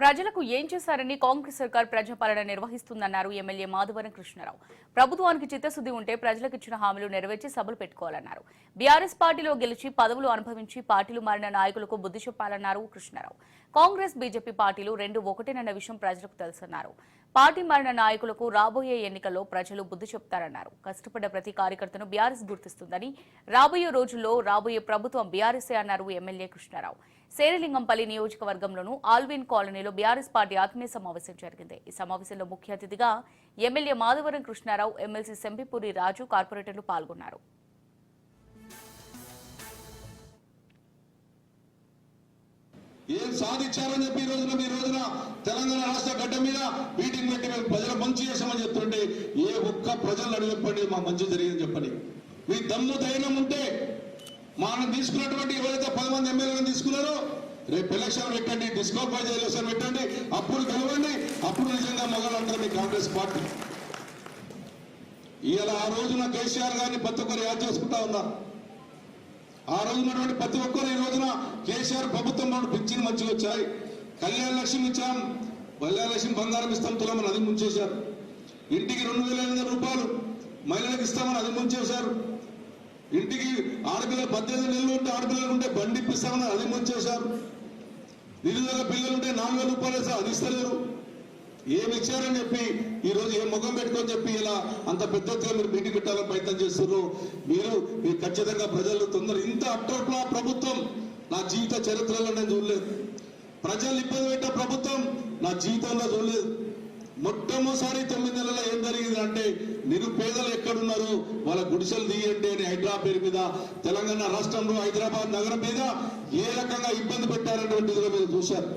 ప్రజలకు ఏం చేశారని కాంగ్రెస్ సర్కార్ ప్రజాపాలన నిర్వహిస్తుందన్నారు ఎమ్మెల్యే మాధవరం కృష్ణారావు. ప్రభుత్వానికి చిత్తశుద్ధి ఉంటే ప్రజలకు ఇచ్చిన హామీలు నెరవేర్చి సభలు పెట్టుకోవాలన్నారు. బీఆర్ఎస్ పార్టీలో గెలిచి పదవులు అనుభవించి పార్టీలు మారిన నాయకులకు బుద్ధి చెప్పాలన్నారు కృష్ణారావు. కాంగ్రెస్ బీజేపీ పార్టీలు రెండు ఒకటేనన్న విషయం ప్రజలకు తెలుసన్నారు. పార్టీ మారిన నాయకులకు రాబోయే ఎన్నికల్లో ప్రజలు బుద్ధి చెప్తారన్నారు. కష్టపడ్డ ప్రతి కార్యకర్తను బీఆర్ఎస్ గుర్తిస్తుందని రాబోయే రోజుల్లో రాబోయే ప్రభుత్వం బీఆర్ఎస్ఏ అన్నారు ఎమ్మెల్యే కృష్ణారావు. శేరిలింగంపల్లి నియోజకవర్గంలోను ఆల్విన్ కాలనీలో బీఆర్ఎస్ పార్టీ ఆత్మీయ సమావేశం జరిగింది. ఈ సమావేశంలో ముఖ్య అతిథిగా ఎమ్మెల్యే మాధవరం కృష్ణారావు ఎమ్మెల్సీ సెంపిపూరి రాజు కార్పొరేటర్లు పాల్గొన్నారు. ఏం సాధించారని చెప్పి ఈ రోజున మీ రోజున తెలంగాణ రాష్ట్ర గడ్డ మీద మీటింగ్ పెట్టి మేము ప్రజలు మంచి చేసామని చెప్తుంటే ఏ ఒక్క ప్రజలు అడిగి మా మంచి జరిగిందని చెప్పండి. మీ దమ్ము ధైర్యం ఉంటే మనం తీసుకున్నటువంటి ఎవరైతే పదమ తీసుకున్నారో? రేపు ఎలక్షన్ పెట్టండి డిస్క్వాలిఫై ఎలక్షన్ పెట్టండి అప్పుడు గెలవండి అప్పుడు నిజంగా మొదలంటారు మీ కాంగ్రెస్ పార్టీ. ఇవాళ ఆ రోజున కేసీఆర్ గారిని ప్రతి ఒక్కరు యాద్ చేసుకుంటా ఉన్నారు ఆ రోజునటువంటి ప్రతి ఒక్కరు ఈ రోజున కేసీఆర్ ప్రభుత్వం నుండి పింఛన్ మంచిగా వచ్చాయి. కళ్యాణ లక్ష్యం ఇచ్చాం కళ్యాణ లక్ష్యం బంగారం ఇస్తాం తులమని అది ముంచేశారు. ఇంటికి రెండు వేల ఐదు వందల రూపాయలు మహిళలకు ఇస్తామని అది ముంచేశారు. ఇంటికి ఆడపిల్లలు పద్దెనిమిది నెలలు ఉంటే ఆడపిల్లలు ఉంటే బండి ఇప్పిస్తామని అది ముంచేశారు. నిరుద్యోగ పిల్లలు ఉంటే నాలుగు వేల రూపాయలు వేస్తారు అది ఇస్తలేరు. ఏమి ఇచ్చారని చెప్పి ఈ రోజు ఏ ముఖం పెట్టుకొని చెప్పి ఇలా అంత పెద్ద మీరు మీటింగ్ పెట్టాలని ప్రయత్నం చేస్తున్నారు. మీరు మీరు ఖచ్చితంగా ప్రజలు తొందర ఇంత అట్టోట్లా ప్రభుత్వం నా జీవిత చరిత్రలో నేను చూడలేదు. ప్రజలు ఇబ్బంది పెట్టే ప్రభుత్వం నా జీవితంలో చూడలేదు. మొట్టమొదటిసారి తొమ్మిది నెలల్లో ఏం జరిగింది? అంటే నిరుపేదలు ఎక్కడున్నారు? వాళ్ళ గుడిసెలు తీయండి అని హైదరాబాద్ పేరు మీద తెలంగాణ రాష్ట్రంలో హైదరాబాద్ నగరం మీద ఏ రకంగా ఇబ్బంది పెట్టారనేటువంటిది మీరు చూశారు?